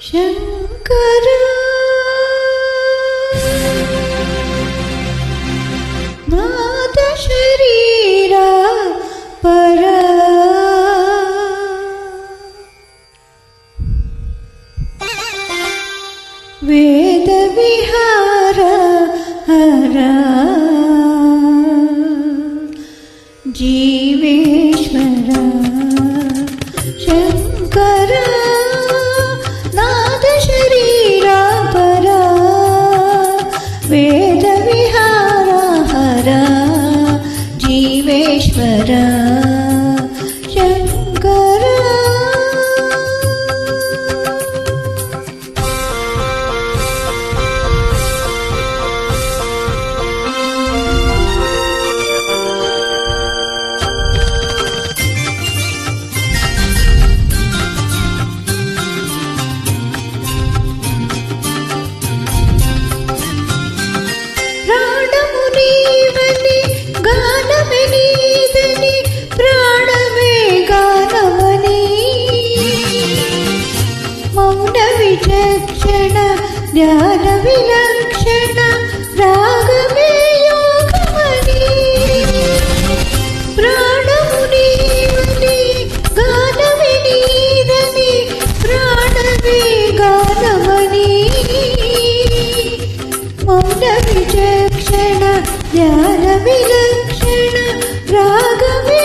శంకర నాద శరీర పర వేద విహార హర జీవేశ్వర జీవేశ్వర జ్ఞాన విలక్షణ రాగమే యోగమని. ప్రాణము నీవని గానమే నీదని ప్రాణమే గానమని. మౌన విచక్షణ జ్ఞాన విలక్షణ రాగమే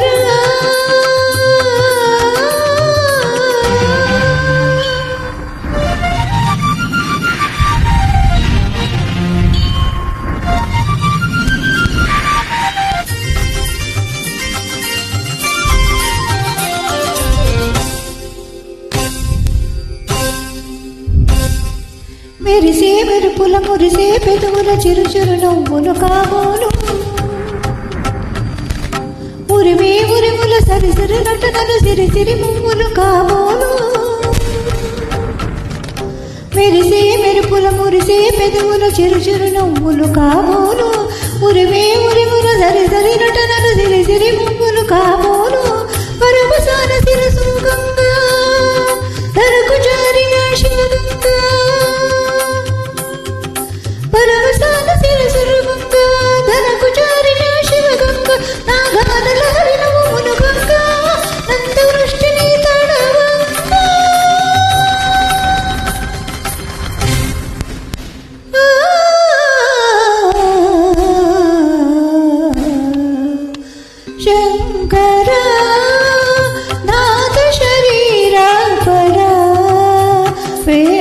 మెరిసే మెరుపుల మురిసే పెదవుల చిరు చిరు నవ్వులు కాబోలు ఉరిమే ఉరిముల సరిసిరి నటనలు సిరి సిరి మువ్వులు కాబోలు మెరిసే మెరుపుల మురిసే పెదవుల చిరు చిరు నవ్వులు కాబోలు ఉరిమే ఉరిముల సరి సరి నటనలు సిరి సిరి మువ్వులు కాబోలు వేద